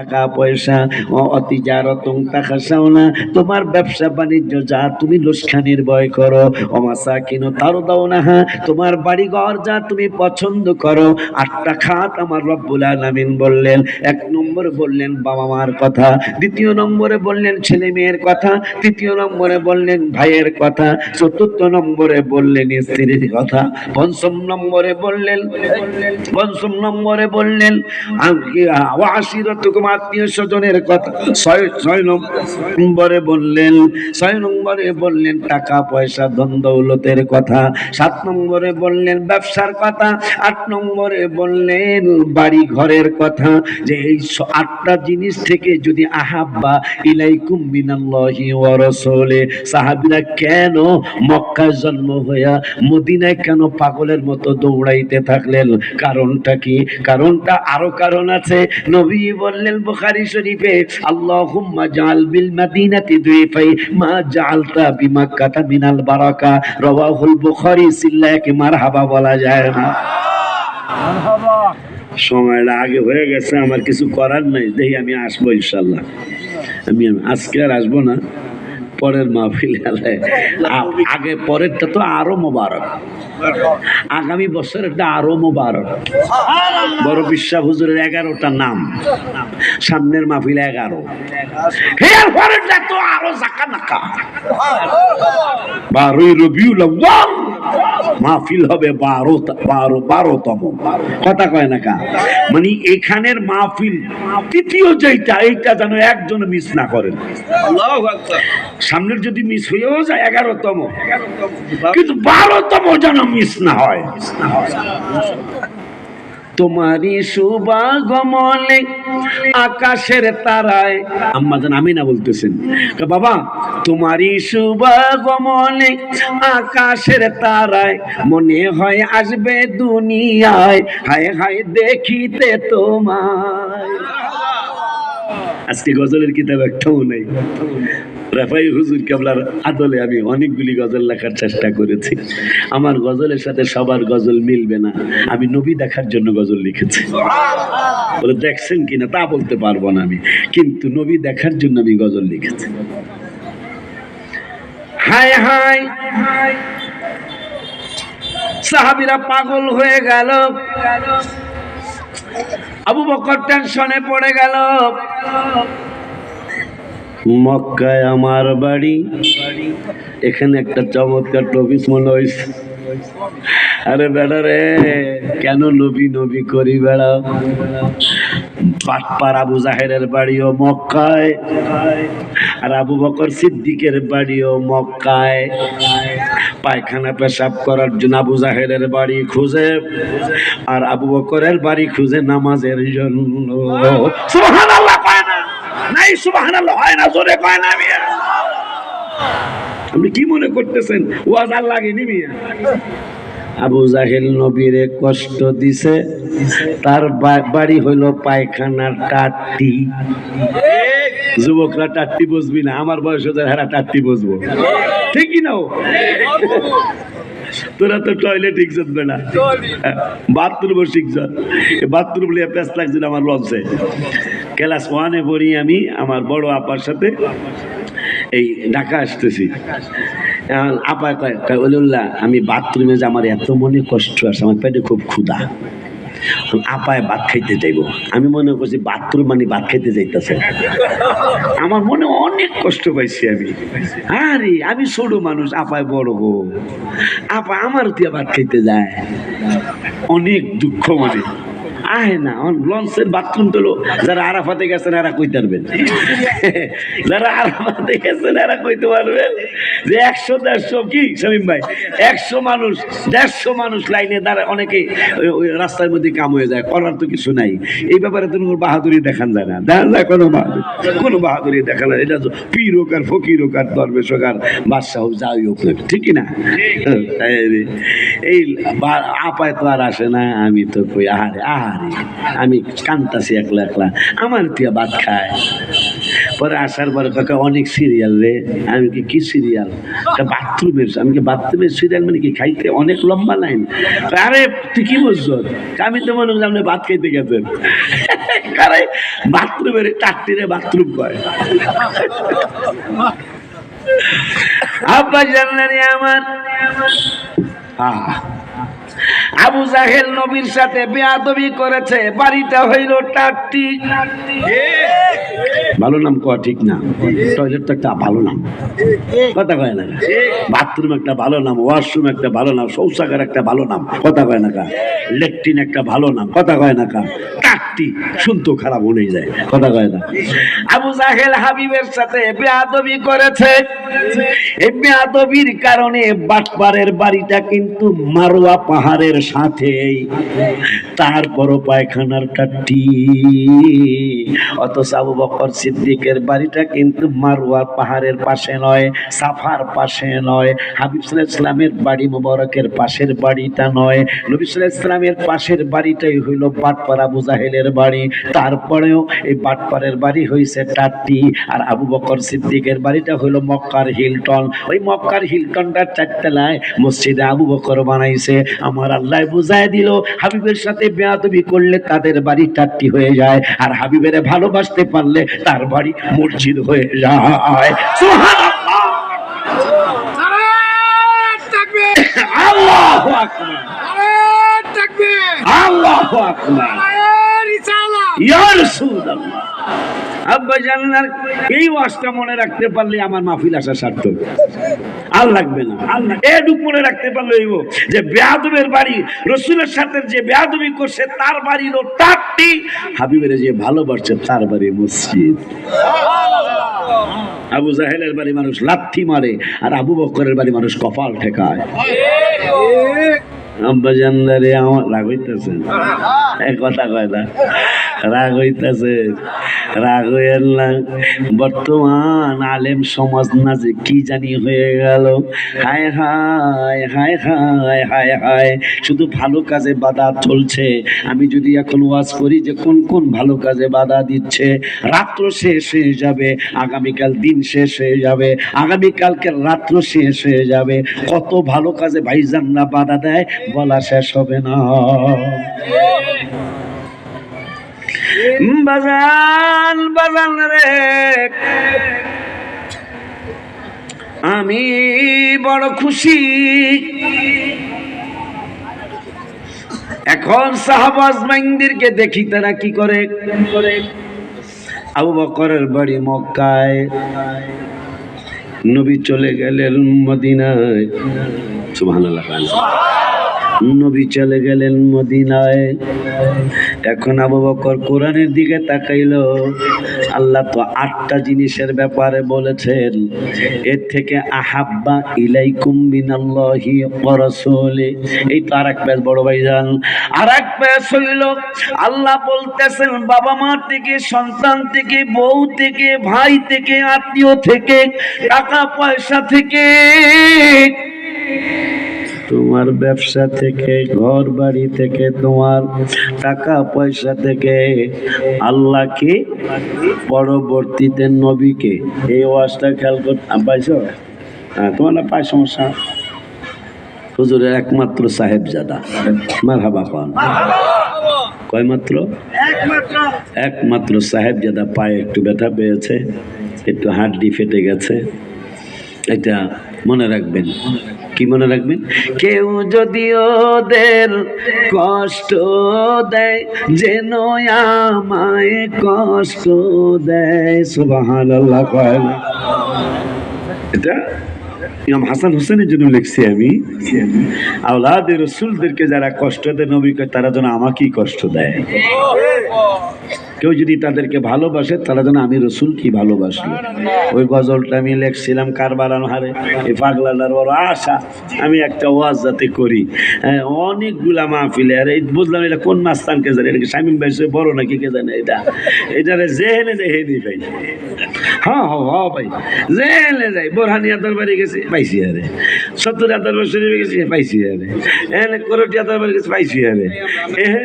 টাকা পয়সা তাকাসাও না তোমার ব্যবসা বাণিজ্য যা তুমি লোসখানির ভয় করো অমাসা কিনো তারও দাও না হা তোমার বাড়ি ঘর যা তুমি পছন্দ করো, আটটা খাত আমার রব্বুল আলামিন বললেন। এক নম্বর বললেন বাবা মার কথা, দ্বিতীয় নম্বরে বললেন ছেলে মেয়ের কথা, তৃতীয় নম্বরে বললেন ভাইয়ের কথা, চতুর্থ নম্বরে বললেন স্ত্রীর কথা, পঞ্চম নম্বরে বললেন, পঞ্চম নম্বরে বললেন আশিরতুকুম আত্মীয় স্বজনের কথা। ছয় ছয় নম্বরে বললেন, ছয় নম্বরে বললেন, টাকা, পয়সা, ধন, দৌলতের কথা। সাত নম্বরে বললেন, ব্যবসার কথা। আট নম্বরে বললেন বাড়ি ঘরের কথা। যে এই আটটা জিনিস থেকে যদি আহাব্বা ইলাইকুম মিনাল্লাহি ওয়া কেন মক্কায় জন্ম হইয়া মদিনায় কেন পাগলের মতো দৌড়াইতে থাকলেন? কারণটা কি? কারণটা আরও কারণ আছে। নবী বললেন বুখারী শরীফে, আল্লাহুম্মা জাল বিল মাদিনাতি দুইফাই, মা জালতা বিমাক্কাতা মিনাল বারাকা রাওয়াহুল বুখারী সিল্লাকে মারহাবা বলা যায় না। সময়টা আগে হয়ে গেছে, আমার কিছু করার নাই, দেখি আমি আসব ইনশাল্লাহ আমি আজকে আর আসব না। পরের মাহফিল আগে পরেরটা তো আরও মোবারক। আগামী বছর এটা আরও মোবারক। বড় বিশ্বাস হুজুরের এগারোটা নাম। সামনের মাহফিল এগারো। এর পরেরটা তো আরও জাকা নাকা বারোই রবিউল মাহফিল হবে বারো বারো বারোতম। কথা কয় না কা? মানে এখানের মাহফিল তৃতীয় যেটা এইটা যেন একজন মিস না করেন। সামনের যদি মিস হয়েও যায় এগারোতম। কিন্তু বারোতম যেন মিস না হয়। তোমারই সুবাগমলে আকাশের তারায়। আম্মা জান আমি না বলতেছেন বাবা, তোমারই সুবাগমলে আকাশের তারায় মনে হয় আসবে দুনিয়ায়। হায় হায় দেখিতে তোমায়। আজকে গজলের কিতাব একটাও নেই। রাফাই হুজুর কেবলার আদলে আমি অনেকগুলি গজল লেখার চেষ্টা করেছি। আমার গজলের সাথে সবার গজল মিলবে না। আমি নবী দেখার জন্য গজল লিখেছি। বলে, দেখছেন কিনা তা বলতে পারব না আমি। কিন্তু নবী দেখার জন্য আমি গজল লিখেছি। হায় হায়, সাহাবিরা পাগল হয়ে গেল। আবু বকর টেনশনে পড়ে গেল। মক্কায় আমার বাড়ি। এখানে একটা চমৎকার টপিস মনে হয়েছে আরে বেড়া রে, কেন নবী নবী করি বেড়া? পাটপার আবু জাহেরের বাড়িও মক্কায় আর আবু বকর সিদ্দিকের বাড়িও মক্কায়। পায়খানা পেশাব করার জন্য আবু জাহেরের বাড়ি খুঁজে আর আবু বকরের বাড়ি খুঁজে নামাজের জন্য। নাই সুবহানাল্লাহ হয় না জোরে কয় না মিয়া। আপনি কি মনে করতেছেন? ওয়াজ আর লাগেনি মিয়া। আবু জাহেল নবীরে কষ্ট দিছে তার বাড়ি হইল পায়খানার টাট্টি। যুবকরা টাট্টি বুঝবি না আমার বয়স হচ্ছে হেরা টাট্টি বুঝব। ঠিকই না তোরা তো টয়লেট শিখছত বেলা বাথরুমও শিখছ বাথরুম লিয়ে পেস লাগছিল আমার লঞ্চে ক্লাস ওয়ানে পড়ি আমি, আমার বড় আপার সাথে। এই ঢাকা আসতেছি। আপা কয় আমি বাথরুমে যে আমার এত মনে কষ্ট আছে, আমার পেটে খুব ক্ষুধা। আপায় ভাত খাইতে যাইব। আমি মনে করছি বাথরুম মানে ভাত খাইতে যাইতেছে। আমার মনে অনেক কষ্ট পাইছি আমি। আরে, আমি ছোট মানুষ, আপায় বড় গো। আপা আমার ভাত খাইতে যায়। অনেক দুঃখ মানে। আহে না লঞ্চের বাথরুম তোলো যারা আরাফাতে গেছেন এরা কইতে পারবেন। যারা আরাফাতে গেছেন এরা কইতে পারবেন যে একশো দেড়শো কি শামীম ভাই? একশো মানুষ দেড়শো মানুষ লাইনে দাঁড়ায় অনেকে রাস্তার মধ্যে কাম হয়ে যায় করার তো কিছু নাই। এই ব্যাপারে তো কোনো বাহাদুরি দেখান যায় না। দেখান যায় কোনো বাহাদুরি কোনো বাহাদুরি দেখা যায় এটা তো পীর হোক আর ফকির হোক আর দরবেশ হোক আর বাদশাহ যাই হোক না, ঠিকই না তাই এই আপায় তো আর আসে না, আমি তো কই, আহারে আহারে, আমি কান্তাছি একলা একলা, আমার তিয়া ভাত খায়। পরে আসার পরে কাকা অনেক সিরিয়াল রে, আমি কি কি সিরিয়াল বাথরুমের, আমি কি বাথরুমের সিরিয়াল মানে কি, খাইতে অনেক লম্বা লাইন আরে, তুই কি বুঝছ আমি তো মনে করলাম আপনি ভাত খাইতে গেছেন। কারে, বাথরুমের টাট্টিরে বাথরুম কয়। আব্বা জানলেন আমার। আহ আবু জাহেল নবীর সাথে বেয়াদবি করেছে বাড়িটা হইল টাট্টি। ভালো নাম কওয়া ঠিক না। টয়লেট তো একটা ভালো নাম। কথা কয় না বাথরুম একটা ভালো নাম ওয়াশরুম একটা ভালো নাম, শৌচাগার একটা ভালো নাম। কথা কয় না লেট্রিন একটা ভালো নাম। কথা কয় না কা টাট্টি শুনতো খারাপ হয়ে যায়। কথা কয় না। আবু জাহেল হাবিবের সাথে বেয়াদবি করেছে। এই বেয়াদবির কারণে বাটপারের বাড়িটা কিন্তু মারোয়া পাহাড়ের সাথেই তারপরও পায়খানার টাট্টি অথচ আবু বকর সিদ্দিকের বাড়িটা কিন্তু মারোয়া পাহাড়ের পাশে নয়, সাফার পাশে নয়, হাবিব ইসলামের বাড়ি মোবারকের পাশের বাড়িটা নয়। নবী ইসলামের পাশের বাড়িটাই হইল বাটপাড়া আবু জাহেলের বাড়ি। তারপরেও এই বাটপাড়ের বাড়ি হইছে টাট্টি, আর আবু বকর সিদ্দিকের বাড়িটা হইল মক্কার হিলটন। ওই মক্কার হিলটনটার চারতলায় মসজিদে আবু বকর বানাইছে। আমার আল্লাহ বুঝায় দিল হাবিবের সাথে বেয়াদবি করলে তাদের বাড়ি টাট্টি হয়ে যায় আর হাবিবের ভালোবাসতে পারলে তার বাড়ি মসজিদ হয়ে যায়। আল্লাহু আল্লাহু আব্বা এই ওয়াজটা মনে রাখতে পারলে আমার মাহফিল আসা সার্থক আর লাগবে না। রাখতে পারলে যে বেয়াদবের বাড়ি রসুলের সাথে যে বেয়াদবি করছে তার বাড়ি হলো টাট্টি হাবিবের যে ভালোবাসছে তার বাড়ি মসজিদ। আবু জাহেলের বাড়ি মানুষ লাথি মারে আর আবু বকরের বাড়ি মানুষ কপাল ঠেকায়। আব্বা জানলারে আমার রাগ হইতেছে। এক কথা কয় না। রাগ হইতেছে। রাগ হইয়ের না। বর্তমান আলেম সমাজ না যে কি জানি হয়ে গেল। হায় হায় হায় হায় হায় হায়, শুধু ভালো কাজে বাধা চলছে। আমি যদি এখন ওয়াজ করি যে কোন কোন ভালো কাজে বাধা দিচ্ছে, রাত্র শেষ হয়ে যাবে, আগামীকাল দিন শেষ হয়ে যাবে আগামীকালকে রাত্র শেষ হয়ে যাবে। কত ভালো কাজে ভাইজানরা বাধা দেয়, বলা শেষ হবে না। বাজান বাজান রে। আমি বড় খুশি। এখন সাহাবাজ মাইন্দিরকে দেখি তারা কি করে? আবু বকরের বাড়ি মক্কায়। নবী চলে গেলেন মদিনায়। সুবহানাল্লাহ নবী চলে গেলেন মদিনায়। এখন আবু বকর কোরআনের দিকে তাকাইলো। আল্লাহ তো আটটা জিনিসের ব্যাপারে বলেছেন, এর থেকে আহাব্বা ইলাইকুম মিনাল্লাহি ওয়া রাসূলি। এই তো আরেক পেজ বড় ভাইজান। আরেক পেজ হইল, আল্লাহ বলতেছেন, বাবা মা থেকে, সন্তান থেকে, বউ থেকে, ভাই থেকে, আত্মীয় থেকে, টাকা পয়সা থেকে তোমার ব্যবসা থেকে ঘর বাড়ি থেকে তোমার টাকা পয়সা থেকে আল্লাহকে পরবর্তীতে নবীকে। এই ওয়াজটা খেয়াল করতে পাইছো? হ্যাঁ তোমার না পায় সমস্যা? হুজুরের একমাত্র সাহেব জাদা মার হাবা খান। কয় মাত্র একমাত্র সাহেব জাদা পায়ে একটু ব্যথা পেয়েছে একটু হাড্ডি ফেটে গেছে। এটা মনে রাখবেন। কি মনে রাখবেন? কেউ যদি ওদের কষ্ট দেয়, যেন আমায় কষ্ট দেয় সুবাহান আল্লাহ এটা ইমাম হাসান হোসেনের জন্য লিখছি আমি। আওলাদের রসুলদেরকে যারা কষ্ট দেয় নবীকে তারা যেন আমাকেই কষ্ট দেয়। কেউ যদি তাদেরকে ভালোবাসে তারা যেন আমি রসুল কি ভালোবাসলো ওই গজলটা আমি লেখছিলাম কারবার হারে এই পাগলাটার বড় আশা আমি একটা ওয়াজ যাতে করি। হ্যাঁ, অনেকগুলা মাহফিলে আর এই বুঝলাম এটা কোন মাস্তানকে জানে এটা কি শামিম ভাই সে বড় নাকি কে জানে এটা? এটারে জেহেনে জেহেনি ভাই। হ্যাঁ হ্যাঁ হ্যাঁ ভাই জেহেনে যাই। বোরহানিয়া দরবারে গেছে পাইছি আরে। সত্তর দরবার শরীফে গেছি পাইছি আরে। এখানে করটিয়া দরবারে গেছে পাইছি আরে। এখানে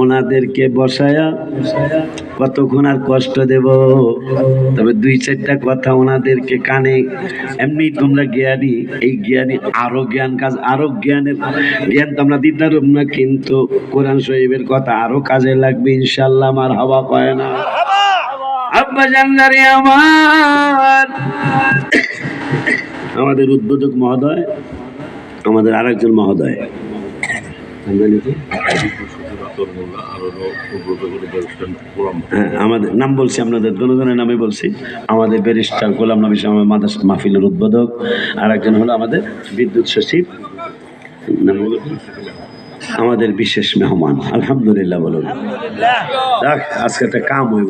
ওনাদেরকে বসায়া কতক্ষণ আর কষ্ট দেব? তবে দুই চারটা কথা ওনাদেরকে কানে। এমনি তোমরা জ্ঞানী, এই জ্ঞানী আরও জ্ঞান কাজ, আরও জ্ঞানের জ্ঞান তো আমরা দিতে পারব না, কিন্তু কোরআন শরীফের কথা আরও কাজে লাগবে ইনশাল্লাহ আমার হাওয়া কয় না। আব্বা আমার। আমাদের উদ্বোধক মহোদয়, আমাদের আরেকজন মহোদয়? হ্যাঁ আমাদের নাম বলছি আপনাদের দুজনের নামে বলছি। আমাদের ব্যারিস্টার গোলাম নবী সাহেব মাদাস মাহফিলের উদ্বোধক। আর একজন হলো আমাদের বিদ্যুৎ সচিব। আমাদের বিশেষ মেহমান। আলহামদুলিল্লাহ বলুন। আজকে একটা কাম হইব।